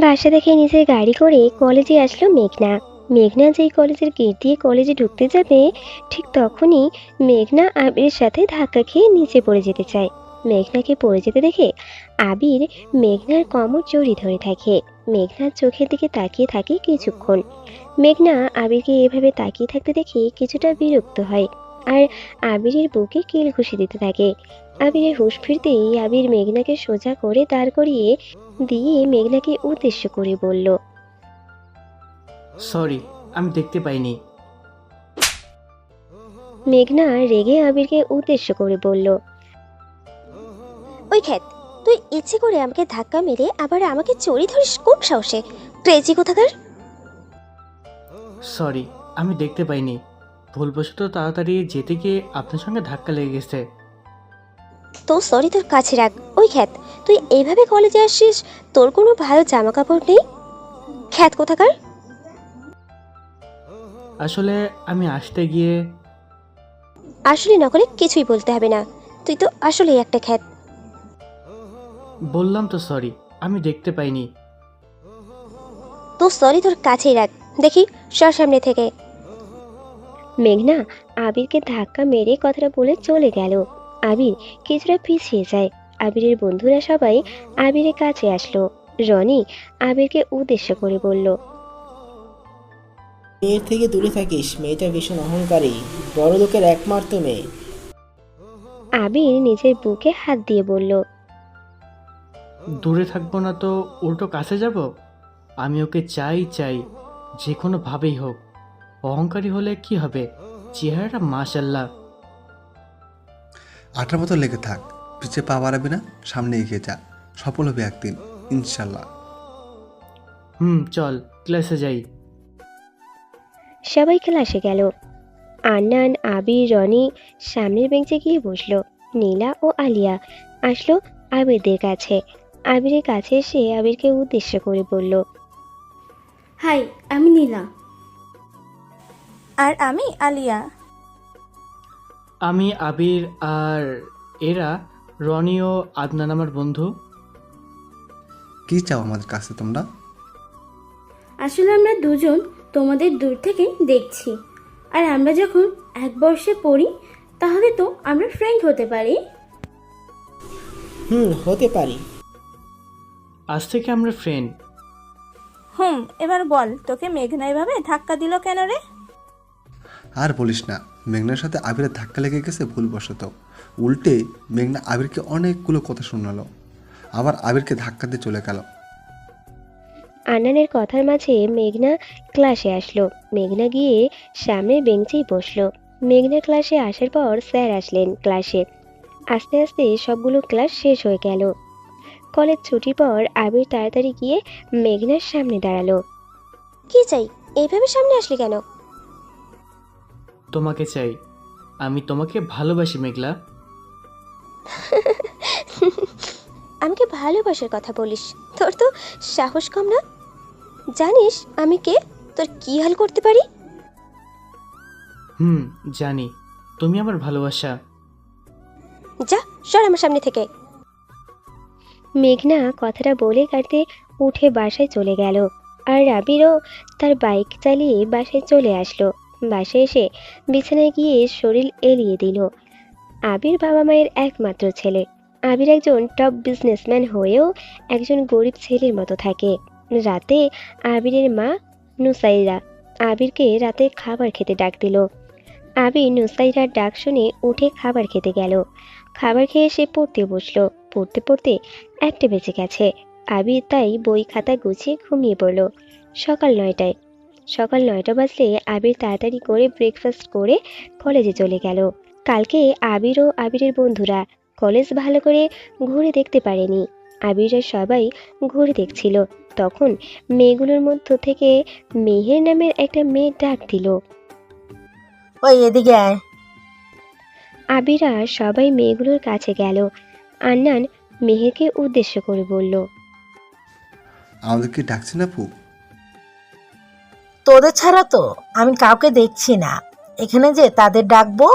বাসা থেকে নিজের গাড়ি করে কলেজে আসলো মেঘনা। মেঘনা যেই কলেজের গেট দিয়ে কলেজে ঢুকতে যাবে, ঠিক তখনই মেঘনা আবিরের সাথে ধাক্কা খেয়ে নিচে পড়ে যেতে চায়। মেঘনাকে পড়ে যেতে দেখে আবির মেঘনার কোমর জড়ি ধরে থাকে। মেঘনার চোখের দিকে তাকিয়ে থাকে কিছুক্ষণ। মেঘনা আবিরকে এভাবে তাকিয়ে থাকতে দেখে কিছুটা বিরক্ত হয়, আর আবিরের বুকে কিল ঘুষি দিতে থাকে। আবিরের হুঁশ ফিরতেই আবির মেঘনাকে সোজা করে দাঁড় করিয়ে দিয়ে মেঘনাকে উদ্দেশ্য করে বলল সরি আমি দেখতে পাইনি। মেঘনা রেগে আবিরকে উদ্দেশ্য করে বলল ওই খ্যাত তুই ইচ্ছে করে আমাকে ধাক্কা মেরে আবার আমাকে চড়ি ধরিস কোন সাহসে? ক্রেজি কোথাকার? সরি আমি দেখতে পাইনি। ভুলবশত তাড়াতাড়ি যেতে গিয়ে আপনার সঙ্গে ধাক্কা লেগে গেছে। তো সরি তোর কাছে রাখ। ওই খ্যাত তুই এইভাবে কলেজে আসিস তোর কোনো ভালো জামা কাপড় নেই? খ্যাত কোথাকার? আসলে আমি আসতে গিয়ে আসলে নকলে কিছুই বলতে হবে না। তুই তো আসলেই একটা খ্যাত। বললাম তো সরি আমি দেখতে পাইনি। তো সরি তোর কাছেই রাখ। দেখি সর সামনে থেকে। মেঘনা আবিরকে ধাক্কা মেরে কথাটা বলে চলে গেল। আবির কিছুটা পিছিয়ে যায়। আবিরের বন্ধুরা সবাই আবিরের কাছে আসলো। রনি আবিরকে উদ্দেশ্য করে বলল মেয়ের থেকে দূরে থাকিস মেয়েটা ভীষণ অহংকারী বড় লোকের একমাত্র মেয়ে। আবির নিজের বুকে হাত দিয়ে বলল দূরে থাকব না তো উল্টো কাছে যাব? আমি ওকে চাই চাই যে কোনোভাবেই হোক। অহংকারী হলে কি হবে? চেহারাটা মাশাল্লাহ। আটার মতো লেগে থাক। পিছে পা বাড়াবি না সামনে এগিয়ে যা। সফল হবে একদিন ইনশাল্লাহ। হুম চল ক্লাসে যাই। সবাই ক্লাসে গেল। আন্নান আবির রনি সামনের বেঞ্চে গিয়ে বসল। নীলা ও আলিয়া আসলো আবিরদের কাছে। আবিরের কাছে এসে আবিরকে উদ্দেশ্য করে বলল হাই আমি নীলা। আর আমি আলিয়া। আমি আবির আর এরা রনি ও আদনান আমার বন্ধু। কি চাও আমাদের কাছে তোমরা? আসলে আমরা দুজন তোমাদের দূর থেকে দেখছি। আর আমরা যখন এক বর্ষে পড়ি তাহলে তো আমরা ফ্রেন্ড হতে পারি। হুম হতে পারি। আজ থেকে আমরা ফ্রেন্ড হুম এবার বল তোকে মেঘনা এভাবে ধাক্কা দিল কেন রে? আর বলিস না মেঘনার সাথে আবিরের ধাক্কা লেগে গেছে ভুলবশত। উল্টে মেঘনা আবিরকে অনেকগুলো কথা শোনালো। আবার আবিরকে ধাক্কা দিয়ে চলে গেল। আন্নানের কথার মাঝে মেঘনা ক্লাসে আসলো। মেঘনা গিয়ে সামনে বেঞ্চেই বসল। মেঘনা ক্লাসে আসার পর স্যার আসলেন ক্লাসে। আস্তে আস্তে সবগুলো ক্লাস শেষ হয়ে গেল। কলেজ ছুটির পর আবির তাড়াতাড়ি গিয়ে মেঘনার সামনে দাঁড়াল। কি চাই? এইভাবে সামনে আসলি কেন? তোমাকে চাই। আমি তোমাকে ভালোবাসি মেঘলা। আমাকে ভালোবাসার কথা বলিস? তোর তো সাহস কম না? জানিস আমি কে? তোর কি হাল করতে পারি? হুম জানি। তুমি আমার ভালোবাসা। যা সর আমার সামনে থেকে। মেঘনা কথাটা বলে কাটতে উঠে বাসায় চলে গেল। আর রাবিরও তার বাইক চালিয়ে বাসায় চলে আসলো। বাসায় এসে বিছানায় গিয়ে শরীর এলিয়ে দিল। আবির বাবা মায়ের একমাত্র ছেলে। আবির একজন টপ বিজনেসম্যান হয়েও একজন গরিব ছেলের মতো থাকে। রাতে আবিরের মা নুসাইরা আবিরকে রাতে খাবার খেতে ডাক দিল। আবির নুসাইরার ডাক শুনে উঠে খাবার খেতে গেল। খাবার খেয়ে সে পড়তে বসল। পড়তে পড়তে একটা বেঁচে গেছে। আবির তাই বই খাতা গুছিয়ে ঘুমিয়ে পড়ল। সকাল নয়টায় সকাল নয়টা বাজলে আবির তাড়াতাড়ি করে ব্রেকফাস্ট করে কলেজে চলে গেল। কালকে আবির ও আবিরের বন্ধুরা কলেজ ভালো করে ঘুরে দেখতে পারেনি। আবিরা সবাই ঘুরে দেখছিল। তখন মেয়েগুলোর মধ্য থেকে মেহের নামের একটা মেয়ে ডাক দিল। ওই এদিকে আয়। আবিরা সবাই মেয়েগুলোর কাছে গেল। আন্নান মেহেরকে উদ্দেশ্য করে বলল আমাদেরকে ডাকছে না পু তোদের ছাড়া তো আমি কাউকে দেখছি না। এখানে যে তাদের ডাকবো?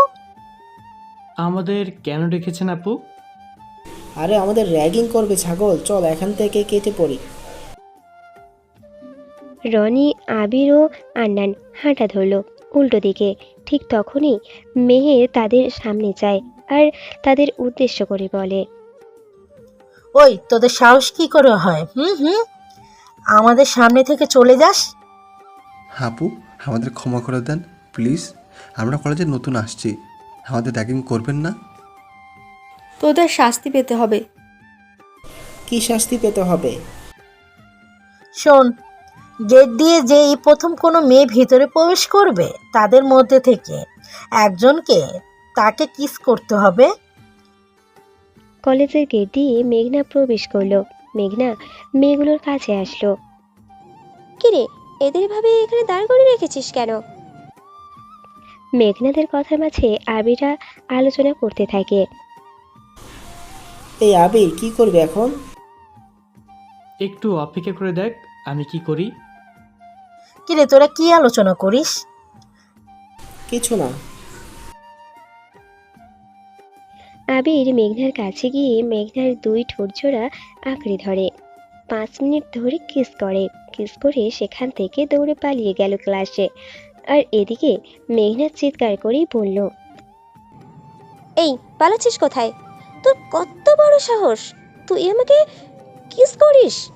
আমাদের কেন রেখেছেন আপু? আরে আমাদের র্যাগিং করবে ছাগল চল এখান থেকে কেটে পড়ি। রনি আবির ও আন্নান হাঁটা ধরলো উল্টো দিকে। ঠিক তখনই মেহের তাদের সামনে যায় আর তাদের উদ্দেশ্য করে বলে ওই তোদের সাহস কি করে হয় হুম হুম? আমাদের সামনে থেকে চলে যাস? হাপু আমাদের ক্ষমা করে দেন প্লিজ। আমরা কলেজে নতুন আসছি। আমাদের র্যাগিং করবেন না। তোদের শাস্তি পেতে হবে। কি শাস্তি পেতে হবে? শোন গেট দিয়ে যে এই প্রথম কোনো মেয়ে ভিতরে প্রবেশ করবে তাদের মধ্যে থেকে একজনকে তাকে কিস করতে হবে। কলেজের গেট দিয়ে মেঘনা প্রবেশ করল। মেঘনা মেয়েগুলোর কাছে আসলো। কিরে এদের ভাবে এখানে দাঁড় করে রেখেছিস কেন? মেঘনাদের কথার মাঝে আবিরা আলোচনা করতে থাকে। এই আবির কি করবে এখন? একটু অপেক্ষা করে দেখ আমি কি করি। কিরে তোরা কি আলোচনা করিস? কিছু না। আবির মেঘনার কাছে গিয়ে মেঘনার দুই ঠোঁট জোড়া আঁকড়ে ধরে। পাঁচ মিনিট ধরে কিস করে। কিস করে সেখান থেকে দৌড়ে পালিয়ে গেল ক্লাসে। আর এদিকে মেঘনা চিৎকার করেই বলল এই পালাচ্ছিস কোথায়? তোর কত বড় সাহস! তুই আমাকে কিস করিস?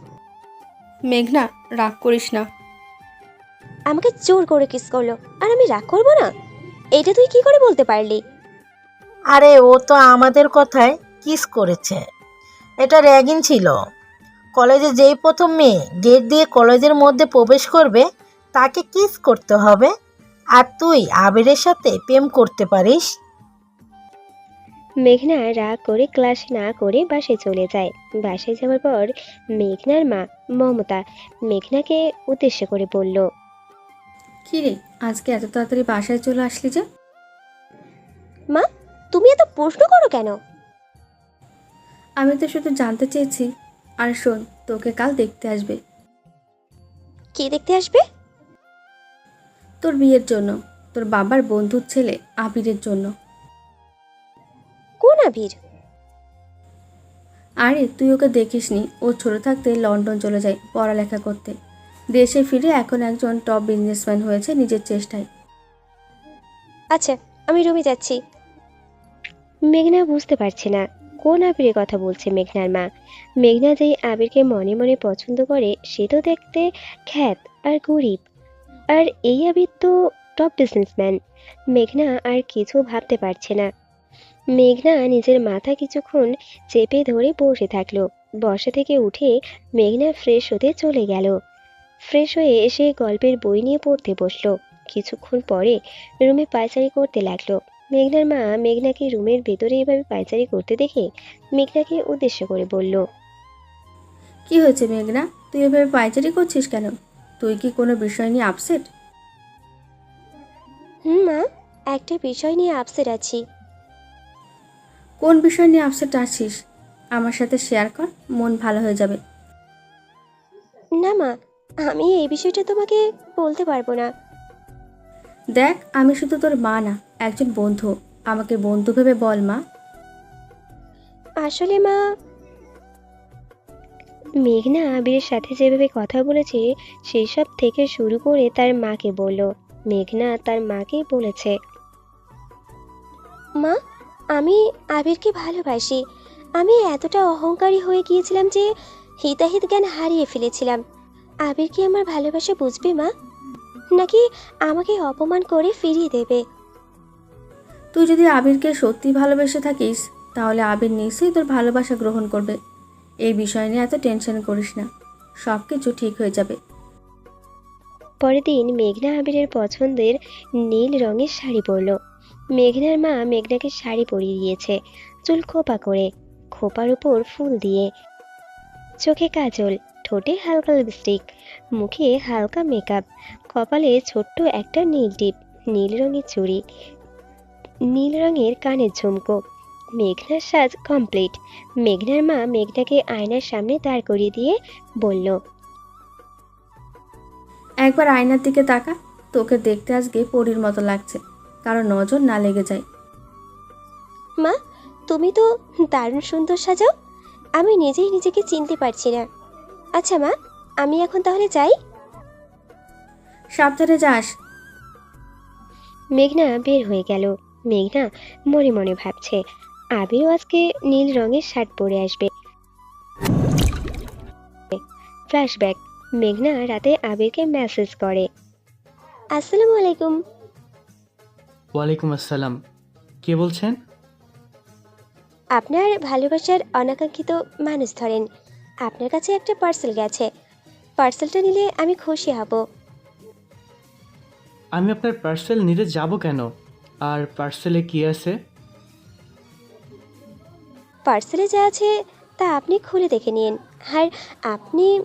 মেঘনা রাগ করিস না। আমাকে জোর করে কিস করল আর আমি রাগ করব না? এটা তুই কি করে বলতে পারলি? আরে ও তো আমাদের কথায় কিস করেছে। এটা র্যাগিং ছিল। কলেজে যেই প্রথম মেয়ে গেট দিয়ে কলেজের মধ্যে প্রবেশ করবে তাকে কিস করতে হবে। আর তুই আবিরের সাথে প্রেম করতে পারিস। মেঘনা রাগ করে ক্লাস না করে বাসে চলে যায়। বাসে যাওয়ার পর মেঘনার মা মমতা মেঘনাকে উদ্দেশ্য করে বলল কি রে আজকে এত তাড়াতাড়ি বাসায় চলে আসলি যে? মা তুমি এত প্রশ্ন করো কেন? আমি তো শুধু জানতে চেয়েছি আর শোন তোকে কাল দেখতে আসবে। কে দেখতে আসবে? তোর বিয়ের জন্য তোর বাবার বন্ধুর ছেলে আবিরের জন্য। কোন আবির? আরে তুই ওকে দেখিসনি ও ছোট থাকতে লন্ডন চলে যায় পড়ালেখা করতে। দেশে ফিরে এখন একজন টপ বিজনেসম্যান হয়েছে নিজের চেষ্টায়। আচ্ছা আমি রুমে যাচ্ছি। মেঘনা বুঝতে পারছে না। কোন আবিরের কথা বলছে মেঘনার মা? মেঘনা যেই আবিরকে মনে মনে পছন্দ করে, সে তো দেখতে খ্যাত আর গরিব। আর এই আবির তো টপ বিজনেসম্যান মেঘনা আর কিছু ভাবতে পারছে না। মেঘনা নিজের মাথা কিছুক্ষণ চেপে ধরে বসে থাকল। বসা থেকে উঠে মেঘনা ফ্রেশ হতে চলে গেল। ফ্রেশ হয়ে এসে গল্পের বই নিয়ে পড়তে বসল। কিছুক্ষণ পরে রুমে পায়চারি করতে লাগল। মেঘনার মা মেঘনাকে রুমের ভেতরে এভাবে পায়চারি করতে দেখে মেঘনাকে উদ্দেশ্য করে বলল কি হয়েছে মেঘনা? তুই এভাবে পায়চারি করছিস কেন? তুই কি কোনো বিষয় নিয়ে আপসেট হুম মা একটা বিষয় নিয়ে আপসেট আছি। কোন বিষয় নিয়ে আপসেট আছিস? আমার সাথে শেয়ার কর মন ভালো হয়ে যাবে। না মা আমি এই বিষয়টা তোমাকে বলতে পারব না। দেখ, আমি শুধু তোর মা না, একজন বন্ধু। আমাকে বন্ধু ভেবে বল মা। আসলে মা, মেঘনা আবিরের সাথে যেভাবে কথা বলেছে সেই সব থেকে শুরু করে তার মাকে বলল। মেঘনা তার মাকেই বলেছে, মা, আমি আবিরকে ভালোবাসি। আমি এতটা অহংকারী হয়ে গিয়েছিলাম যে হিতাহিত জ্ঞান হারিয়ে ফেলেছিলাম। আবির কি আমার ভালোবাসা বুঝবে মা? নাকি আমাকে অপমান করে ফিরিয়ে দেবে? তুই যদি আবিরকে সত্যি ভালোবেসে থাকিস তাহলে আবির নিশ্চয়ই তোর ভালোবাসা গ্রহণ করবে। এই বিষয় নিয়ে এত টেনশন করিস না। সব কিছু ঠিক হয়ে যাবে। পরের দিন মেঘনা আবিরের পছন্দের নীল রঙের শাড়ি পরল। মেঘনার মা মেঘনাকে শাড়ি পরিয়ে দিয়েছে চুল খোপা করে খোপার উপর ফুল দিয়ে। চোখে কাজল ঠোঁটে হালকা লিপস্টিক মুখে হালকা মেকআপ কপালে ছোট্ট একটা নীল টিপ নীল রঙের চুড়ি নীল রঙের কানের ঝুমকো। মেঘনার সাজ কমপ্লিট মেঘনার মা মেঘনাকে আয়নার সামনে দাঁড় করিয়ে দিয়ে বলল একবার আয়নার দিকে তাকা তোকে দেখতে আজকে পরীর মতো লাগছে কারণ নজর না লেগে যায়। মা তুমি তো দারুণ সুন্দর সাজাও। আমি নিজেই নিজেকে চিনতে পারছি না। আচ্ছা মা আমি এখন তাহলে যাই? সাবধানে যাস। মেঘনা বের হয়ে গেল। মেঘনা মনে মনে ভাবছে আবিরও আজকে নীল রঙের শার্ট পরে আসবে। ফ্ল্যাশব্যাক মেঘনা রাতে আবিরকে মেসেজ করে। আসসালামু আলাইকুম। ওয়ালাইকুম আসসালাম। কে বলছেন? আপনার ভালোবাসার অনাকাঙ্ক্ষিত মানুষ ধরেন। আপনার কাছে একটা পার্সেল গেছে। পার্সেলটা নিলে আমি খুশি হব। আমি আপনার পার্সেল নিতে যাব কেন? আর পার্সেলে কি আছে? পার্সেলে যা আছে তা আপনি খুলে দেখে নিন। আর আপনি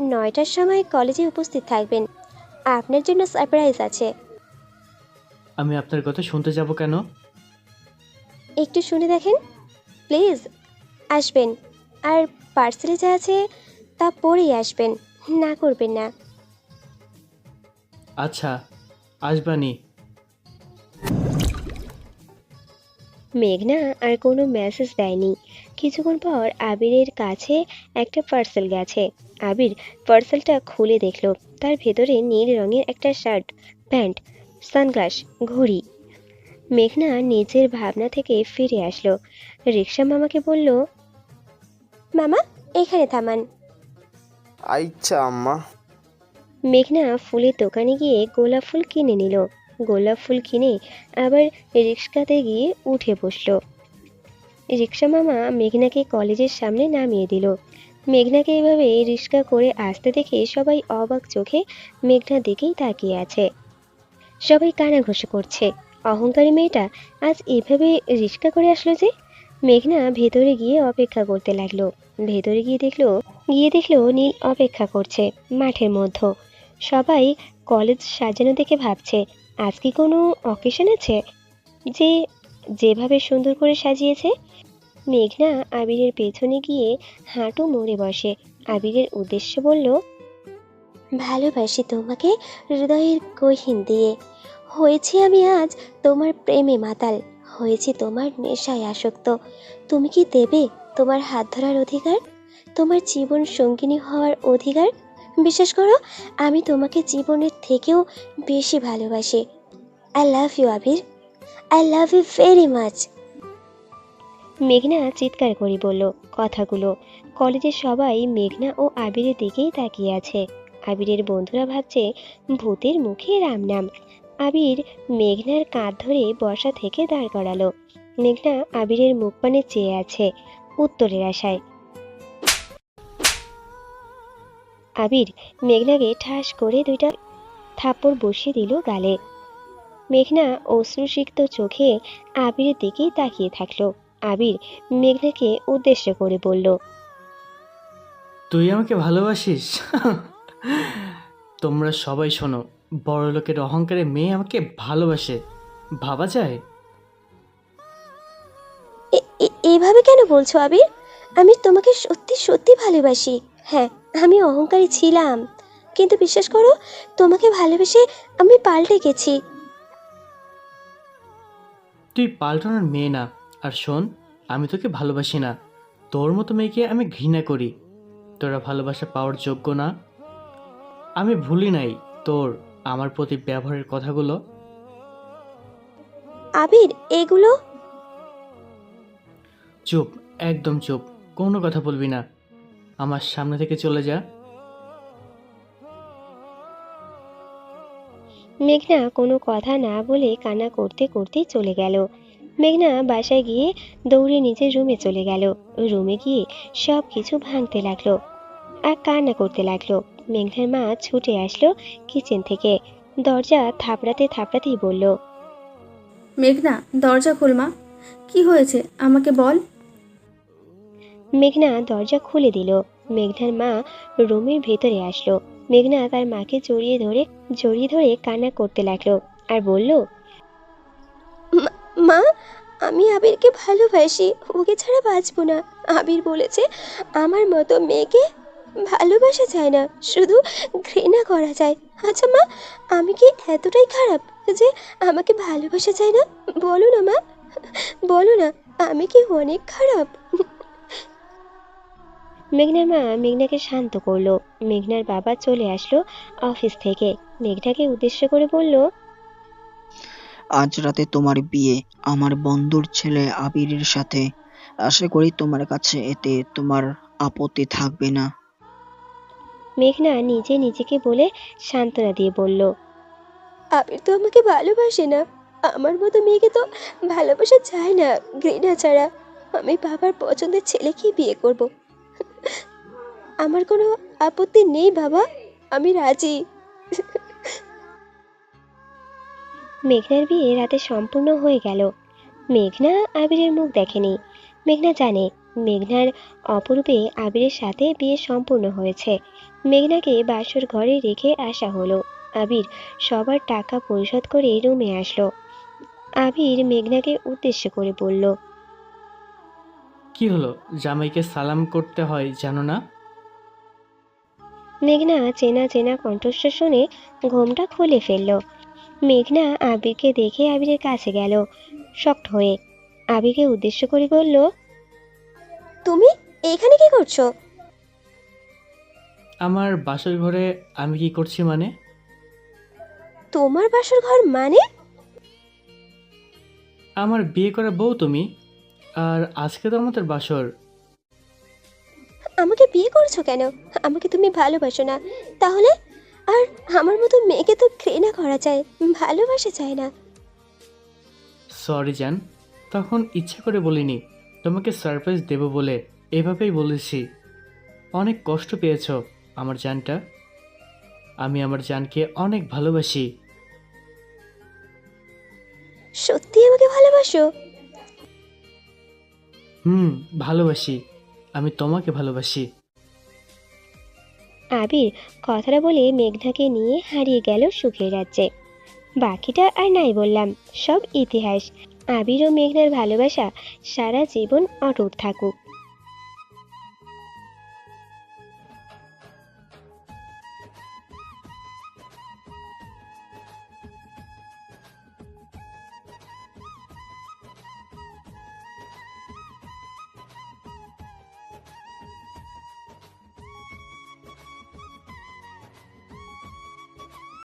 নয়টার সময় কলেজে উপস্থিত থাকবেন। আপনার জন্য সারপ্রাইজ আছে। আমি আপনার কথা শুনতে যাব কেন? একটু শুনে দেখেন। প্লিজ আসবেন। আর পার্সেলে যা আছে তা পরেই আসবেন। না করবেন না। আচ্ছা। আসবানি মেঘনা আর কোনো মেসেজ দেয়নি। কিছুক্ষণ পর আবিরের কাছে একটা পার্সেল গেছে। আবির পার্সেলটা খুলে দেখল। তার ভেতরে নীল রঙের একটা শার্ট প্যান্ট সানগ্লাস ঘড়ি। মেঘনা নিজের ভাবনা থেকে ফিরে আসলো। রিক্সা মামাকে বলল মামা এখানে থামান। আচ্ছা আম্মা। মেঘনা ফুলের দোকানে গিয়ে গোলাপ ফুল কিনে নিল। গোলাপ ফুল কিনে আবার রিক্সাতে গিয়ে উঠে বসল। রিক্সা মামা মেঘনাকে কলেজের সামনে নামিয়ে দিল। মেঘনাকে এভাবে রিক্সা করে আসতে দেখে সবাই অবাক চোখে মেঘনার দিকেই তাকিয়ে আছে। সবাই কানাঘষা করছে। অহংকারী মেয়েটা আজ এভাবে রিক্সা করে আসলো যে? মেঘনা ভেতরে গিয়ে অপেক্ষা করতে লাগল। ভেতরে গিয়ে দেখল গিয়ে দেখল নীল অপেক্ষা করছে মাঠের মধ্যে। সবাই কলেজ সাজানো দেখে ভাবছে, আজ কি কোনো অকেশন আছে? যে, যেভাবে সুন্দর করে সাজিয়েছে। মেঘনা আবিরের পেছনে গিয়ে হাঁটু মুড়ে বসে। আবিরের উদ্দেশ্যে বলল, ভালোবাসি তোমাকে হৃদয়ের গহীন দিয়ে। হয়েছি আমি আজ তোমার প্রেমে মাতাল। হয়েছি তোমার নেশায় আসক্ত। তুমি কি দেবে তোমার হাত ধরার অধিকার? তোমার জীবন সঙ্গিনী হওয়ার অধিকার? বিশ্বাস করো, আমি তোমাকে জীবনের থেকেও বেশি ভালোবাসি। I love you Abir. I love you very much মেঘনা চিৎকার করে বলল কথাগুলো। কলেজের সবাই মেঘনা ও আবিরের দিকেই তাকিয়ে আছে। আবিরের বন্ধুরা ভাবছে, ভূতের মুখে রাম নাম আবির মেঘনার কাঁধ ধরে বসা থেকে দাঁড় করালো। মেঘনা আবিরের মুখ পানে চেয়ে আছে, উত্তরের আশায়। আবির মেঘনাকে ঠাস করে দুইটা থাপ্পড় বসিয়ে দিল গালে। মেঘনা অশ্রুসিক্ত চোখে আবিরের দিকেই তাকিয়ে থাকল। আবির মেঘনাকে উদ্দেশ্য করে বলল তুই আমাকে ভালোবাসিস? তোমরা সবাই শোনো বড় লোকের অহংকারে মেয়ে আমাকে ভালোবাসে। ভাবা যায়? এভাবে কেন বলছো আবির? আমি তোমাকে সত্যি সত্যি ভালোবাসি। হ্যাঁ আমি অহংকারী ছিলাম। কিন্তু বিশ্বাস করো তোমাকে ভালোবেসে আমি পাল্টে গেছি। তুই পাল্টানোর মেয়ে না। আর শোন আমি তোকে ভালোবাসি না। তোর মতো মেয়েকে আমি ঘৃণা করি। তোরা ভালোবাসা পাওয়ার যোগ্য না। আমি ভুলি নাই তোর আমার প্রতি ব্যবহারের কথাগুলো। আবির এগুলো? চুপ একদম চুপ। কোনো কথা বলবি না। আমার সামনে থেকে চলে যা। মেঘনা কোনো কথা না বলে কান্না করতে করতেই চলে গেল। মেঘনা বাসায় গিয়ে দৌড়ে নিজের রুমে চলে গেল। রুমে গিয়ে সব কিছু ভাঙতে লাগল আর কান্না করতে লাগল। মেঘনার মা ছুটে আসলো কিচেন থেকে। দরজা থাপড়াতে থাপড়াতেই বলল মেঘনা দরজা খুল মা। কি হয়েছে? আমাকে বল। মেঘনা দরজা খুলে দিল। মেঘনার মা রুমের ভেতরে আসলো। মেঘনা তার মাকে জড়িয়ে ধরে জড়িয়ে ধরে কান্না করতে লাগল আর বলল, মা আমি আবিরকে ভালোবাসি, ওকে ছাড়া বাঁচবো না। আবির বলেছে, আমার মতো মেয়েকে ভালোবাসা যায় না, শুধু ঘৃণা করা যায়। আচ্ছা মা, আমি কি এতটাই খারাপ যে আমাকে ভালোবাসা যায় না? বলো না মা, বলো না, আমি কি অনেক খারাপ? মেঘনার মা মেঘনাকে শান্ত করল। মেঘনার বাবা চলে আসলো অফিস থেকে। মেঘনাকে উদ্দেশ্য করে বলল আজ রাতে তোমার বিয়ে আমার বন্ধুর ছেলে আবিরের সাথে। আশা করি তোমার কাছে এতে তোমার আপত্তি থাকবে না। মেঘনা নিজে নিজেকে বলে সান্ত্বনা দিয়ে বলল আবির তো আমাকে ভালোবাসে না। আমার মতো মেয়েকে তো ভালোবাসা চায় না ঘৃণা ছাড়া। আমি বাবার পছন্দের ছেলেকেই বিয়ে করব। আমার কোনো আপত্তি নেই, বাবা। আমি রাজি। মেঘনার বিয়ে রাতে সম্পূর্ণ হয়ে গেল। মেঘনা আবিরের মুখ দেখেনি। মেঘনা জানে, মেঘনার অপরূপে আবিরের সাথে বিয়ে সম্পূর্ণ হয়েছে। মেঘনাকে বাসর ঘরে রেখে আসা হলো। আবির সবার টাকা পরিশোধ করে রুমে আসলো। আবির মেঘনাকে উদ্দেশ্য করে বলল কি হলো? জামাইকে সালাম করতে হয় জানো না? মেঘনা চেনা চেনা কণ্ঠস্বর শুনে ঘোমটা খুলে ফেলল। মেঘনা আবিরকে দেখে আবিরের কাছে গেল শক্ট হয়ে। আবিরকে উদ্দেশ্য করে বলল তুমি এখানে কি করছ? আমার বাসর ঘরে আমি কি করছি মানে? তোমার বাসর ঘর মানে? আমার বিয়ে করা বউ তুমি। আর আজকে তো আমাদের বাসর। আমাকে বিয়ে করছ কেন? আমাকে তুমি ভালোবাসো না। তাহলে? আর আমার মতো মেয়েকে তো ঘৃণা করা যায় ভালোবাসা চায় না। সরি জান। তখন ইচ্ছে করে বলিনি তোমাকে সারপ্রাইজ দেব বলে এভাবেই বলেছি। অনেক কষ্ট পেয়েছ আমার জানটা। আমি আমার জানকে অনেক ভালোবাসি। সত্যি আমাকে ভালোবাসো? হুম, ভালোবাসি। আমি তোমাকে ভালোবাসি। আবির কথাটা বলে মেঘনাকে নিয়ে হারিয়ে গেল সুখের রাজ্যে। বাকিটা আর নাই বললাম, সব ইতিহাস। আবির ও মেঘনার ভালোবাসা সারা জীবন অটুট থাকুক।